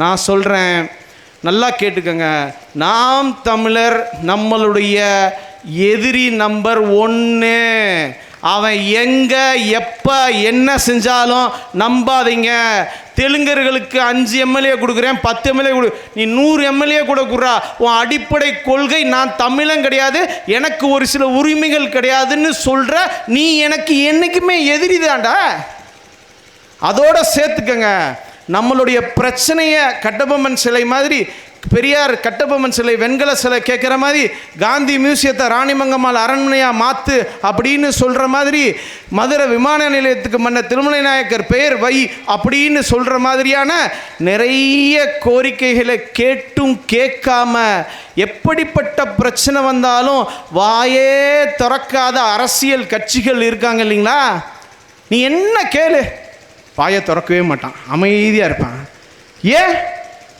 நான் சொல்கிறேன் நல்லா கேட்டுக்கோங்க. நாம் தமிழர் நம்மளுடைய எதிரி நம்பர் ஒன்று அவன் எங்கே எப்போ என்ன செஞ்சாலும் நம்பாதீங்க. தெலுங்கர்களுக்கு அஞ்சு எம்எல்ஏ கொடுக்குறேன் பத்து எம்எல்ஏ கொடு. நீ நூறு எம்எல்ஏ கூட கொடுறா. உன் அடிப்படை கொள்கை நான் தமிழன் கிடையாது. எனக்கு ஒரு சில உரிமைகள் கிடையாதுன்னு சொல்கிற நீ எனக்கு என்றைக்குமே எதிரி தான்டா. அதோட சேர்த்துக்கங்க. நம்மளுடைய பிரச்சனையை கட்டபொம்மன் சிலை மாதிரி பெரியார் கட்டபொம்மன் சிலை வெண்கல சிலை கேட்குற மாதிரி காந்தி மியூசியத்தை ராணிமங்கம்மாள் அரண்மனையாக மாற்று அப்படின்னு சொல்கிற மாதிரி மதுரை விமான நிலையத்துக்கு மன்ன திருமலை நாயக்கர் பெயர் வை அப்படின்னு சொல்கிற மாதிரியான நிறைய கோரிக்கைகளை கேட்டும் கேட்காம எப்படிப்பட்ட பிரச்சனை வந்தாலும் வாயே திறக்காத அரசியல் கட்சிகள் இருக்காங்க இல்லைங்களா? நீ என்ன கேளு? வாயை திறக்கவே மாட்டான். அமைதியாக இருப்பான். ஏன்?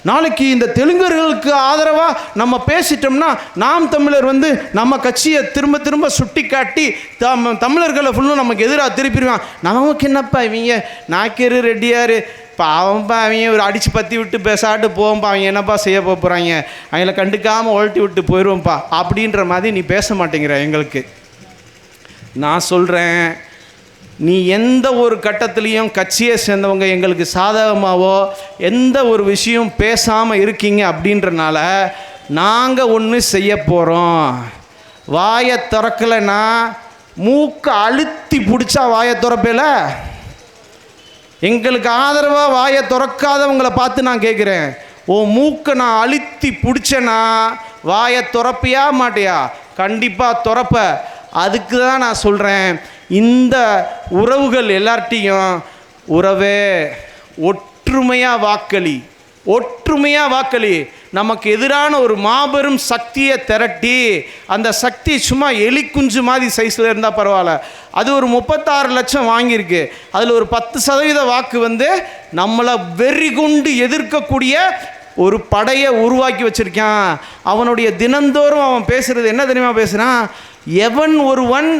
நாளைக்கு இந்த தெலுங்கர்களுக்கு ஆதரவாக நம்ம பேசிட்டோம்னா நாம் தமிழர் வந்து நம்ம கட்சியை திரும்ப திரும்ப சுட்டி காட்டி தம் தமிழர்களை ஃபுல்லும் நமக்கு எதிராக திருப்பிடுவான். நமக்கு என்னப்பா இவங்க? நாக்கேரு ரெட்டியார். பாவம்ப்பா அவங்க ஒரு அடித்து பற்றி விட்டு பேசாட்டு போவோம்ப்பா அவங்க என்னப்பா செய்ய போகிறாங்க அவங்கள கண்டுக்காமல் உழட்டி விட்டு போயிடுவோம்ப்பா அப்படின்ற மாதிரி நீ பேச மாட்டேங்கிற எங்களுக்கு. நான் சொல்கிறேன் நீ எந்த ஒரு கட்டத்துலேயும் கட்சியை சேர்ந்தவங்க எங்களுக்கு சாதகமாகவோ எந்த ஒரு விஷயம் பேசாமல் இருக்கீங்க அப்படின்றனால நாங்கள் ஒன்று செய்ய போகிறோம் வாயை திறக்கலைன்னா மூக்கை அழுத்தி பிடிச்சா வாயை திறப்பில? எங்களுக்கு ஆதரவாக வாயை திறக்காதவங்களை பார்த்து நான் கேட்குறேன் ஓ மூக்கை நான் அழுத்தி பிடிச்சேன்னா வாயை திறப்பியா மாட்டியா? கண்டிப்பாக திறப்ப. அதுக்கு தான் நான் சொல்கிறேன் இந்த உறவுகள் எல்லார்ட்டையும் உறவே ஒற்றுமையாக வாக்களி ஒற்றுமையாக வாக்களி. நமக்கு எதிரான ஒரு மாபெரும் சக்தியை திரட்டி அந்த சக்தி சும்மா எலிக்குஞ்சு மாதிரி சைஸில் இருந்தால் பரவாயில்ல. அது ஒரு முப்பத்தாறு லட்சம் வாங்கியிருக்கு. அதில் ஒரு பத்து சதவீத வாக்கு வந்து நம்மளை வெறி கொண்டு எதிர்க்கக்கூடிய ஒரு படையை உருவாக்கி வச்சிருக்கான். அவனுடைய தினந்தோறும் அவன் பேசுகிறது என்ன தெரியுமா பேசுகிறான் எவன் ஒருவன்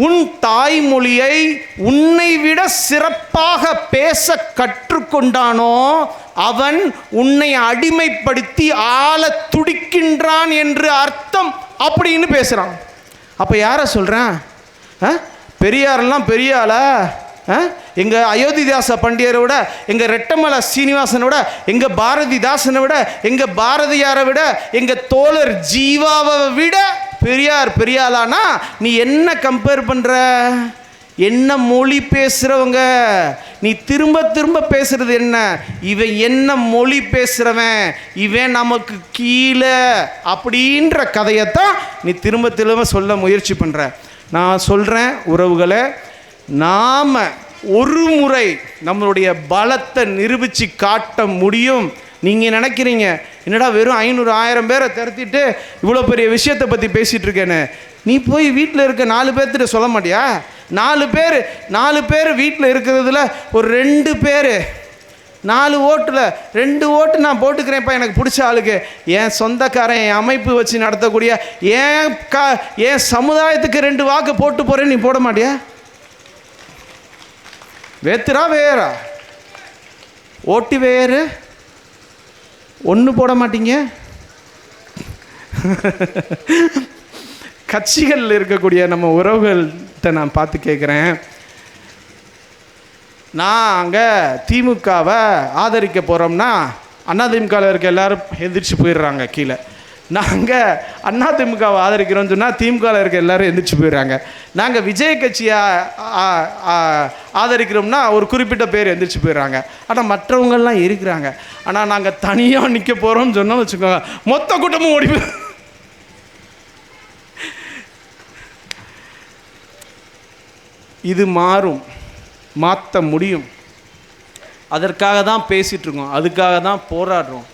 உன் தாய்மொழியை உன்னை விட சிறப்பாக பேச கற்றுக்கொண்டானோ அவன் உன்னை அடிமைப்படுத்தி ஆள துடிக்கின்றான் என்று அர்த்தம் அப்படின்னு பேசுகிறான் அப்போ யாரை சொல்கிறேன் பெரியாரெல்லாம் பெரிய ஆளா? எங்கள் அயோத்திதாச பண்டியரை விட எங்கள் ரெட்டமலை சீனிவாசனை விட எங்கள் பாரதிதாசனை விட எங்கள் பாரதியாரை விட எங்கள் தோழர் ஜீவாவை விட பெரியார் பெரியாளானா நீ என்ன கம்பேர் பண்ணுற என்ன மொழி பேசுகிறவங்க நீ திரும்ப திரும்ப பேசுறது என்ன? இவன் என்ன மொழி பேசுகிறவன் இவன் நமக்கு கீழே அப்படின்ற கதையைத்தான் நீ திரும்ப திரும்ப சொல்ல முயற்சி பண்ணுற நான் சொல்கிறேன் உறவுகளை நாம் ஒரு முறை நம்மளுடைய பலத்தை நிரூபித்து காட்ட முடியும். நீங்கள் நினைக்கிறீங்க என்னடா வெறும் ஐநூறு ஆயிரம் பேரை திரட்டிட்டு இவ்வளோ பெரிய விஷயத்தை பற்றி பேசிகிட்டு இருக்கேன்னு? நீ போய் வீட்டில் இருக்க நாலு பேர்த்திட்ட சொல்ல மாட்டியா? நாலு பேர் நாலு பேர் வீட்டில் இருக்கிறதுல ஒரு ரெண்டு பேர். நாலு ஓட்டில் ரெண்டு ஓட்டு நான் போட்டுக்கிறேன்ப்பா எனக்கு பிடிச்ச ஆளுக்கு. என் சொந்தக்காரன் என் அமைப்பு வச்சு நடத்தக்கூடிய என் க என் சமுதாயத்துக்கு ரெண்டு வாக்கு போட்டு போகிறேன்னு நீ போட மாட்டியா? வேத்துரா வேறா. ஓட்டு வேறு ஒன்று போட மாட்டீங்க? கட்சிகளில் இருக்கக்கூடிய நம்ம உறவுகள்கிட்ட நான் பார்த்து கேட்குறேன் நான் அங்கே திமுகவை ஆதரிக்க போகிறோம்னா அதிமுகவில் இருக்க எல்லாரும் எந்திரிச்சு போயிடுறாங்க கீழே. நாங்கள் அண்ணா திமுகவை ஆதரிக்கிறோம்னு சொன்னால் திமுகவில் இருக்க எல்லோரும் எந்திரிச்சு போயிடுறாங்க. நாங்கள் விஜய் கட்சியை ஆதரிக்கிறோம்னா ஒரு குறிப்பிட்ட பேர் எந்திரிச்சு போயிடுறாங்க. ஆனால் மற்றவங்கள்லாம் இருக்கிறாங்க. ஆனால் நாங்கள் தனியாக நிற்க போகிறோம்னு சொன்னோம்னு வச்சுக்கோங்க. மொத்த கூட்டமும் ஓடி போய் இது மாறும். மாற்ற முடியும். அதற்காக தான் பேசிகிட்ருக்கோம் அதுக்காக தான் போராடுறோம்.